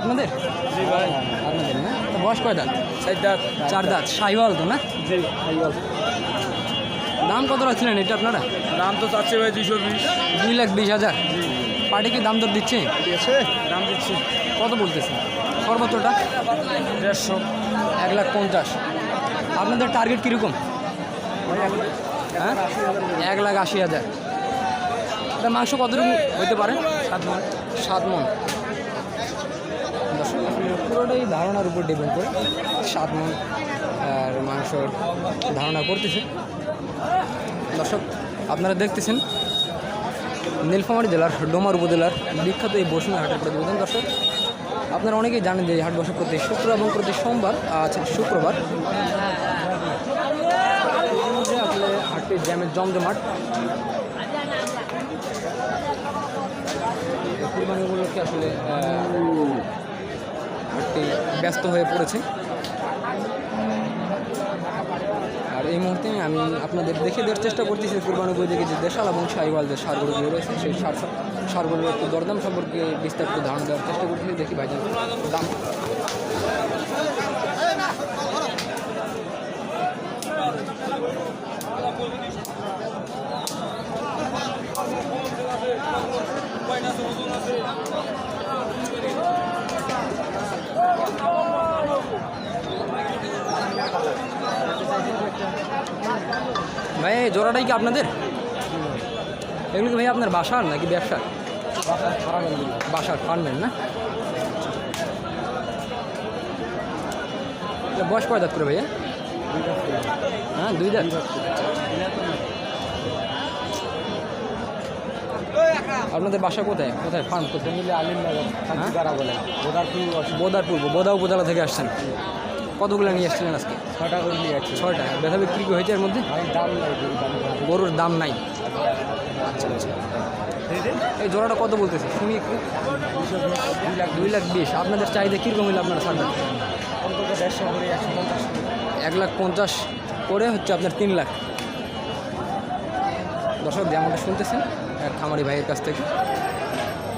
আপনাদের? জি ভাই। আপনাদের না? তো বয়স কয় দাঁত? চার দাঁত। চার দাঁত। সাইওয়াল তো না? জি সাইওয়াল। দাম কত রাখছিলেন এটা আপনারা? দাম তো চাচ্ছে ভাই দুশো বিশ। দুই লাখ বিশ হাজার। পার্টি কি দাম দর দিচ্ছে? দিয়েছে। দাম দিচ্ছি। কত বলতেছে? সর্বোচ্চটা দেড়শো। এক লাখ পঞ্চাশ। আপনাদের টার্গেট কীরকম? হ্যাঁ? এক লাখ আশি হাজার। এটা মাংস কতটুকু হইতে পারে? সাত মন। সাত মন। পুরোটাই ধারণার উপর ডিপেন্ড করে সাত মন আর মাংস ধারণা করতেছে। দর্শক, আপনারা দেখতেছেন নীলফামারী জেলার ডোমার উপজেলার বিখ্যাত এই বসুনা হাটের প্রতিবেদন। দর্শক, আপনারা অনেকেই জানেন যে হাট বসে প্রতি শুক্র এবং প্রতি সোমবার, আজ শুক্রবার আসলে হাটটি জ্যামের জমজমাট। কুরবানি উপলক্ষে আসলে হাটটি ব্যস্ত হয়ে পড়েছে। আর এই মুহূর্তে আমি আপনাদের দেখে দেওয়ার চেষ্টা করতেছি কুরবানি উপযোগী যে দেশাল এবং সাইওয়াল যে সারগুলোগুলো রয়েছে, সেই সার সারগুলোর একটু দরদাম সম্পর্কে বিস্তারিত ধারণা দেওয়ার চেষ্টা করতেছি দেখি ভাইজান, দাম। ভাই জোড়াটাই কি আপনাদের? এগুলো কি ভাই আপনার বাসার নাকি ব্যবসার? বাসার ফার্মের না? বয়স কয় দাঁত করে ভাইয়া? হ্যাঁ দুই দাঁত। আপনাদের বাসা কোথায়? কোথায় ফার্ম কোথায় মিলে আলিমনগর বোদারপুর বোদারপুর বোদা উপজেলা থেকে আসছেন। কতগুলো নিয়ে আসছিলেন আজকে? ছটা করে নিয়ে যাচ্ছি ছয়টা ব্যথা বিক্রি হয়েছে এর মধ্যে? দাম নাই। গরুর দাম নাই। আচ্ছা আচ্ছা। এই জোড়াটা কত বলতেছে? শুনি একটু। দুই লাখ বিশ। আপনাদের চাহিদা কীরকম হলে আপনারা ছাড়বেন। এক লাখ পঞ্চাশ করে হচ্ছে আপনার তিন লাখ। দর্শক যেমনটা শুনতেছেন এক খামারি ভাইয়ের কাছ থেকে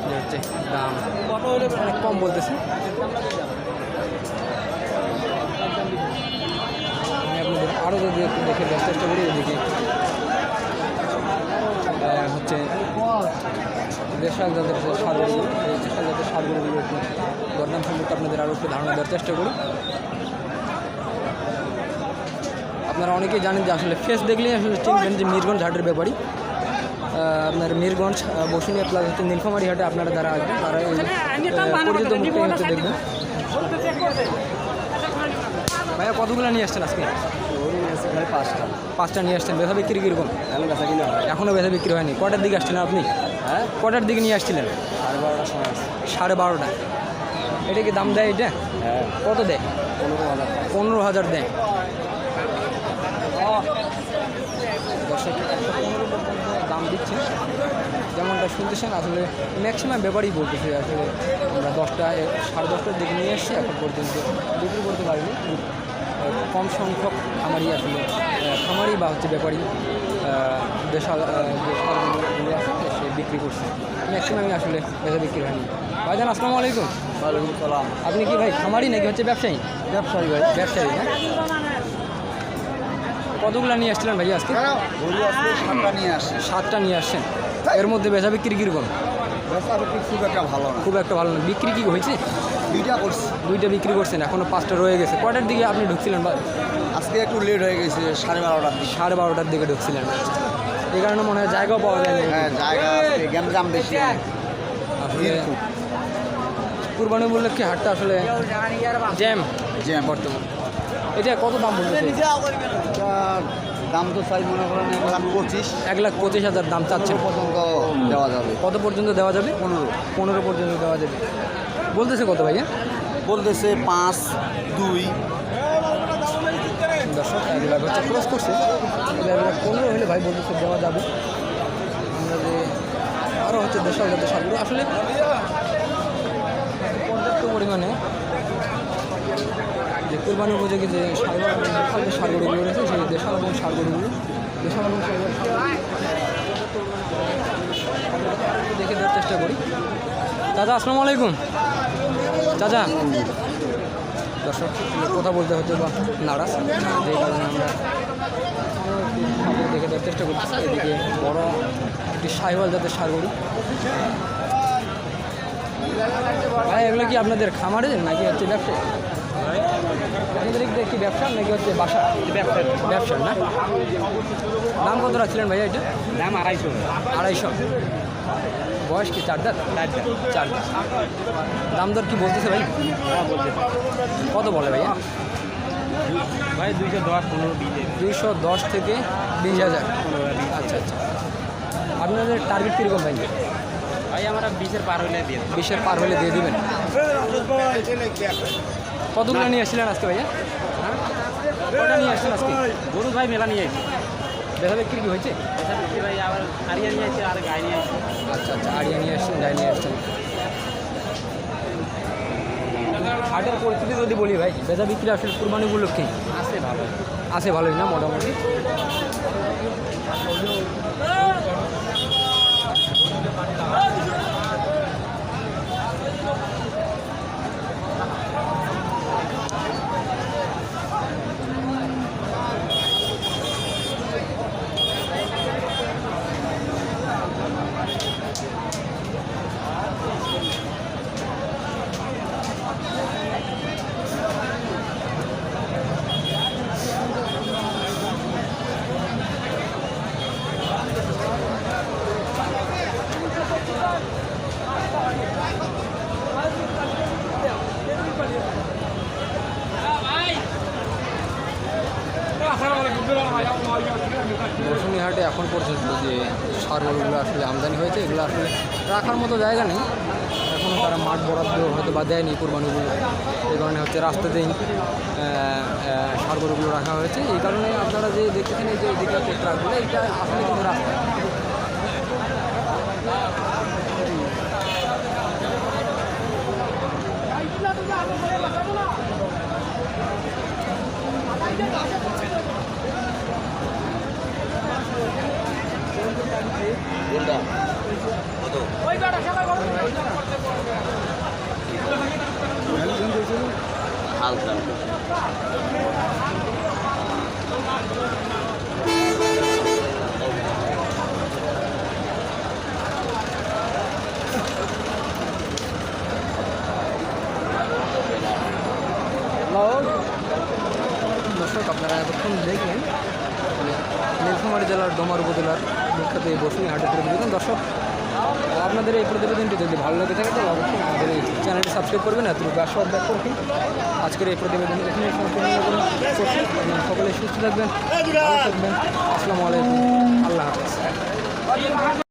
যে হচ্ছে দাম অনেক কম বলতেছে। আমি আরও যদি একটু দেখে দেওয়ার চেষ্টা করি এদিকে হচ্ছে দেশাল জাতের সারগুলো এই দেশাল জাতের সারগুলোগুলো একটু দরদাম সম্পর্কে আপনাদের আরও একটু ধারণা দেওয়ার চেষ্টা করি। আপনারা অনেকেই জানেন যে আসলে ফেস দেখলেই আসলে চিনবেন যে মিরগঞ্জ হাটের ব্যাপারই আপনার মিরগঞ্জ বসুনিয়া প্লাস হচ্ছে নীলফামারি হাটে আপনারা যারা আসবেন তারা পরিচিত মুখটাই হচ্ছে দেখবেন। ভাইয়া কতগুলো নিয়ে আসছেন আজকে? ভাই পাঁচটা। পাঁচটা নিয়ে আসছেন। বেথা বিক্রি কীরকম? কাছে কিনা? হয় এখনও বেথা বিক্রি হয়নি। কটার দিকে আসছেন আপনি? হ্যাঁ? কটার দিকে নিয়ে আসছিলেন? সাড়ে বারোটার সময় সাড়ে বারোটা। এটা কি দাম দেয় এটা? হ্যাঁ। কত দেয়? পনেরো হাজার পনেরো হাজার দেয়। দর্শক দাম দিচ্ছে যেমনটা শুনতেছেন আসলে ম্যাক্সিমাম ব্যাপারই বলতেছে আসলে আমরা দশটা সাড়ে দশটার দিকে নিয়ে এসেছি এখন পর্যন্ত বিক্রি করতে পারিনি। কম সংখ্যক খামারি আসলে খামারি বা হচ্ছে ব্যাপারী দেশাল আছে সে বিক্রি করছে। ম্যাক্সিমামই আসলে বেচা বিক্রি হয়নি। ভাইজান আসসালামু আলাইকুম। ওয়ালাইকুম সালাম। আপনি কি ভাই খামারি নাকি হচ্ছে ব্যবসায়ী? ব্যবসায়ী ভাই। ব্যবসায়ী হ্যাঁ কতগুলো নিয়ে আসছিলেন ভাই আজকে? আসলে সাতটা নিয়ে আসি সাতটা নিয়ে আসছেন। এর মধ্যে বেচা বিক্রি কীরকম? খুব একটা ভালো খুব একটা ভালো না। বিক্রি কি হয়েছে? দুইটা করছি। দুইটা বিক্রি করছেন এখনও পাঁচটা রয়ে গেছে। কটার দিকে আপনি ঢুকছিলেন বা? আজকে একটু লেট হয়ে গেছে সাড়ে বারোটার দিকে। সাড়ে বারোটার দিকে ঢুকছিলেন। এই কারণে মনে হয় জায়গাও পাওয়া যায় হ্যাঁ জায়গা গ্যামজাম বেশি। কুরবানি উপলক্ষে হাটটা আসলে জ্যাম। জ্যাম বর্তমান। এটা কত দাম এটার দাম তো চাই মনে করেন এক লাখ পঁচিশ। এক লাখ পঁচিশ হাজার দাম চাচ্ছেন। পর্যন্ত দেওয়া যাবে। কত পর্যন্ত দেওয়া যাবে? পনেরো। পনেরো পর্যন্ত দেওয়া যাবে। বলতেছে কত ভাইয়া? বলতেছে পাঁচ দুই। দর্শক এক লাখ হচ্ছে ক্রস করছে। এক লাখ পনেরো হলে ভাই বলতেছে দেওয়া যাবে। আমরা যে আরও হচ্ছে দেশাল জাতের সারগুলো আসলে পর্যাপ্ত পরিমাণে যে কোরবানি উপযোগী যে সারগুলো যে রয়েছে সেই দেশাল এবং সারগরুগুলো দেশাল এবং দেখে দেওয়ার চেষ্টা করি। দাদা আসসালামু আলাইকুম। চাচা। দর্শক কথা বলতে হচ্ছে বা নারাজ। যে কারণে আমরা দেখে দেওয়ার চেষ্টা করছি। এদিকে বড় একটি সাইওয়াল জাতের সার গরু। ভাই এগুলো কি আপনাদের খামারে নাকি হচ্ছে ব্যবসা? আপনাদের কি ব্যবসা নাকি হচ্ছে বাসা? ব্যবসা ব্যবসা না? দাম কত রাখছিলেন ভাইয়া এটা? দাম আড়াইশো। আড়াইশো। বয়স কি? চার দাঁত? চার দাঁত। দাম দর কি বলতেছে ভাই? কত বলে ভাইয়া? ভাই দুইশো দশ পনেরো দুইশো দশ থেকে বিশ হাজার। আচ্ছা আচ্ছা। আপনাদের টার্গেট কীরকম ভাই? ভাই আমরা বিশের পার হইলে দিয়ে বিশের পার হলে দিয়ে দিবেন? কতগুলো নিয়ে আসছিলেন আজকে ভাইয়া? হ্যাঁ? কটা নিয়ে আসছেন আজকে? গরু ভাই মেলা নিয়ে আসি দেখা বিক্রি কি হয়েছে? এসব বিক্রি ভাই আবার হারিয়া নিয়ে আসি আর গায়ে নিয়ে আসি আচ্ছা আচ্ছা আড়িয়া নিয়ে আসছেন গায়ে নিয়ে আসছেন হাটের পরিস্থিতি যদি বলি ভাই বেচা বিক্রি আসলে কুরবানি উপলক্ষে? আছে ভালো আছে ভালোই না মোটামুটি? দর্শনী হাটে এখন পর্যন্ত যে সারগুলো আসলে আমদানি হয়েছে, এগুলো আসলে রাখার মতো জায়গা নেই। এখনও তারা মাঠ বরাদ্দ হয়তো বা দেয়নি কোরবানিগুলো। এই কারণে হচ্ছে রাস্তাতেই সারগরুগুলো রাখা হয়েছে। এই কারণে আপনারা যে দেখতেছেন এই যে এদিকে ট্রাকগুলো এটা আসলে কিন্তু রাস্তা হালকা দর্শক আপনারা এতক্ষণ দেখলেন নীলফামারী জেলার ডোমার উপজেলার হাটের প্রতিবেদন দর্শক, আপনাদের এই প্রতিবেদনটি যদি ভালো লেগে থাকে, তাহলে অবশ্যই আমাদের এই চ্যানেলটি সাবস্ক্রাইব করবেন। এতটুকু আশীর্বাদ ব্যাক করবেন আজকের এই প্রতিবেদন এখানে সম্পূর্ণ করছি। সকলে সুস্থ থাকবেন থাকবেন। আসসালামু আলাইকুম। আল্লাহ হাফেজ।